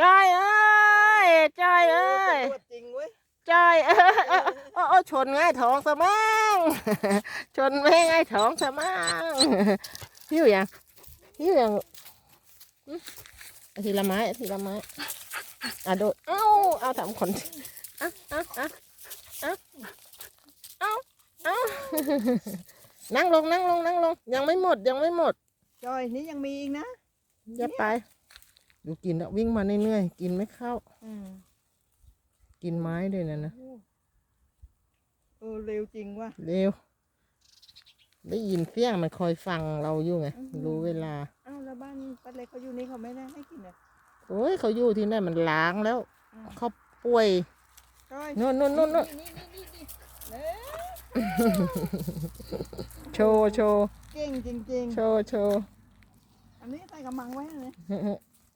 จอยเอ้ยจอยเอ้ยตัวจริงเว้ยจอยเอ้ยเอ้ยโอ้โอ้ชนง่ายท้องสะมังชนแม่ง่ายท้องสะมังหิวยังหิวยังอืมเอาทีละไม้เอาทีละไม้อะโดดเอ้าเอาทำคนเอะอะอะอะเอ้าเอ้า นั่งลงนั่งลงนั่งลง ยังไม่หมดยังไม่หมดจอยนี่ยังมีอีกนะอย่าไป ดูกินแล้ววิ่งมาเรื่อยๆกินไม่เข้า อืมกินไม้ด้วยนะนะเออเร็วจริงว่ะ เร็ว ได้ยินเสียงมันคอยฟังเราอยู่ไง อือหือ รู้เวลา อ้าวแล้วบ้านป้าเล็กเขาอยู่นี่เขาไม่ได้ให้กินเลยโอ้ยเขาอยู่ที่นั่นมันล้างแล้วอืมเขาป่วยจอยนู่นนู่นนู่นนู่นนี่นี่นี่นี่เอ๊ะโชว์โชว์เก่งจริงโชว์โชว์ๆอันนี้ใส่กระมังไว้เลย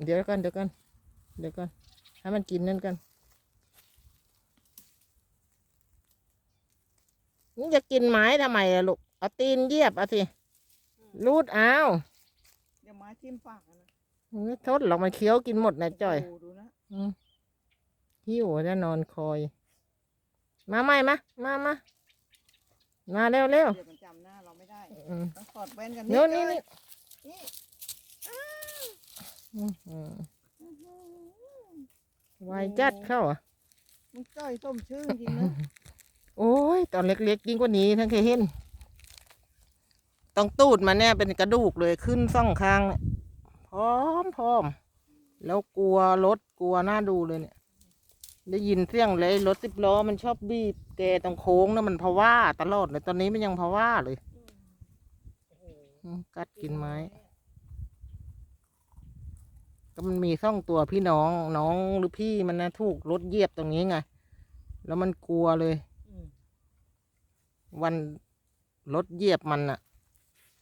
เดี๋ยวกันเดี๋ยวกันเดี๋ยวกันให้มันกินนั่นกันนี่จะกินไม้ทำไมอะลูกเอาตีนเหยียบเอาสิรูดเอาเดี๋ยวไม้ทิ่มปากอะนะไม่ทดหรอกมันเคี้ยวกินหมดนะจ้อยโโหดูนะอืมหิวจะนอนคอย มาใหม่มามามามาเร็วเร็วเดี๋ยวมันจำหน้าเราไม่ได้อืมต้องถอดแว่นกันโน่นนี่ จอย นี่ นี่ อื้อหือ อื้อหือ วายจัดเข้าอะมึงจ้อยส้มชื่อจริงนะโอ้ยตอนเล็กๆยิ่งกว่านี้ทั้งเคยเห็น ต้องตูดมันเนี่ยเป็นกระดูกเลยขึ้นซ่องข้างเนี่ยพร้อมพร้อมแล้วกลัวรถกลัวหน้าดูเลยเนี่ย ได้ยินเสียงเลยรถสิบล้อมันชอบบีบแกตรงโค้งนะมันภาวะตลอดเลยตอนนี้มันยังภาวะเลยอืมกัดกินไม้ ก็มันมีซ่องตัวพี่น้องน้องหรือพี่มันนะถูกรถเหยียบตรงนี้ไงแล้วมันกลัวเลยอืมวันรถเหยียบมันอะ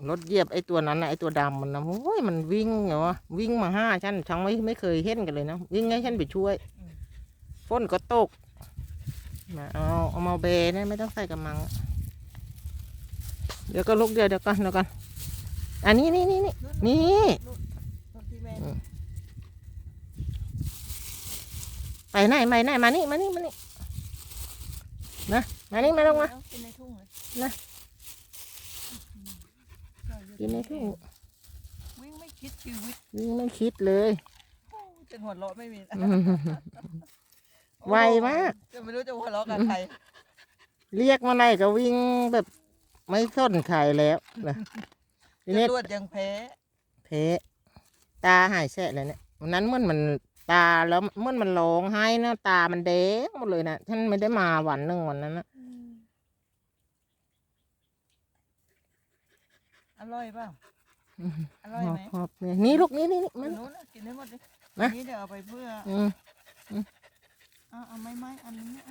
รถเหยียบไอ้ตัวนั้นนะไอ้ตัวดำมันนะโอ้ยมันวิ่งเหรอวะวิ่งมาห้าชั้นทั้งไม่ไม่เคยเห็นกันเลยนะวิ่งให้ฉันไปช่วยฝนก็ตกมาเอาเอามาเบเนี่ยไม่ต้องใส่กระมังอะเดี๋ยวก็ลุกเดี๋ยวเดี๋ยวกันเดี๋ยวกันอันนี้นี่นี่นี่นี่นู่นที่แม่ ไปไหนไปไหนมานี่มานี่มานี่นะมานี่มาลงมาเอกินในทุ่งเลยนะจ้อยอยู่กินในทุ่งวิ่งไม่คิดชีวิตวิ่งไม่คิดเลยโอ้จะหัวเราะไม่มีอืมไวมากจะไม่รู้จะหัวเราะกับใครเรียกมาไหนก็วิ่งแบบไม่สนใครแล้วนะทีจะนี้ตรวจยังแพ้เพะตาหายแฉะเลยเนี่ยวันนั้นมันมัน ตาแล้วมันมันร้องไห้นะตามันแดงหมดเลยนะท่านไม่ได้มาวันหนึ่งวันนั้นนะอร่อยเปล่าอร่อยไหมหอบๆเนี่ยนี่ลูกนี่นี่นี่มัมันนนู้นน่ะกินให้หมดเลยนะอันนี้เดี๋ยวเอาไปเพื่ออืมเอาเอาไม่ไม่อันนี้นะ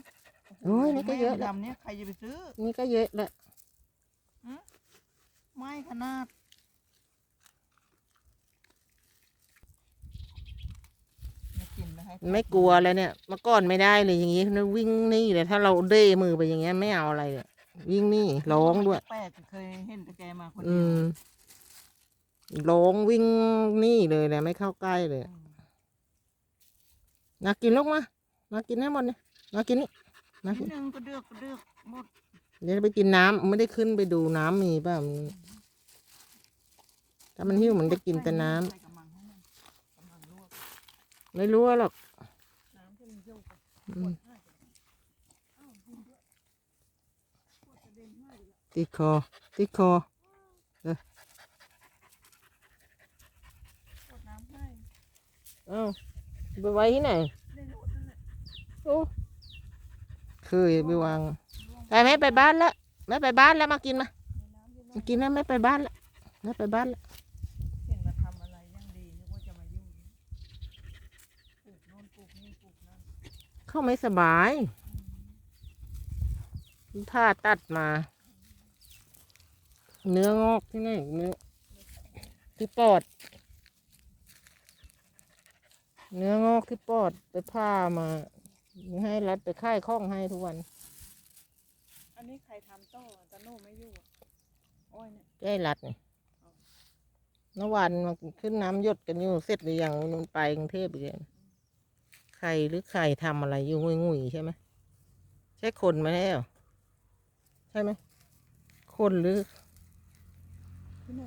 โอ้ยนี่ก็เยอะแล้แล้วดำเนี่ยใครจะไปซื้อ นี่ก็เยอะแหละไม่ขนาดไม่กิน ไม่ให้ไม่กลัวเลยเนี่ยเมื่อก่อนไม่ได้เลยอย่างงี้นะวิ่งนี่เลยถ้าเราเด้มือไปอย่างเงี้ยไม่เอาอะไรเลยวิ่งนี่ร้องด้วยแปลกเคยเห็นแต่แกมาคนอืเดียวมร้องวิ่งนี่เลยนะไม่เข้าใกล้เลยอืมมากินลูกมามากินให้หมดเนี่ยมากินนี่มานิกิดนนึงก็เดือกก็เดือกหมดเดี๋ยวไปกินน้ำไม่ได้ขึ้นไปดูน้ำมีเปล่ามันถ้ามันหิวมันได้กินแต่น้ำ ใส่กระมังให้มันกระมังลวกไม่รู้หรอก ติดคอ ติดคอปวดน้ำให้เอ้าไปไว้ที่ไหนในโน้ตนั่นแหละโอ้ เคยไปวาง ไปไหมไปบ้านแล้วไม่ไปบ้านแล้วมากินมาในน้ำที่มากินแล้วไม่ไปบ้านแล้วไม่ไปบ้านแล้ว เห็นมาทำอะไรยังดีนึกว่าจะมายุ่งปลูกโน่นปลูกนี่ปลูกนั่น เข้าไม่สบายผ่าตัดมา เนื้องอกที่ไหนเนื้อที่ปอด เนื้องอกที่ปอดไปผ่ามา ให้รัดไปค่ายข้องให้ทุกวัน อันนี้ใครทำโต้ตะโน่ไม่อยู่อะโอ้ยเนี่ยได้รัดนี่เมื่อวานมันขึ้นน้ำหยดกันอยู่เสร็จหรือยังมันไปกรุงเทพอีกแล้ว ใครหรือใครทำอะไรอยู่งุยงุยใช่ไหมใช่คนไหมแล้วใช่ไหมคนหรือที่ไหน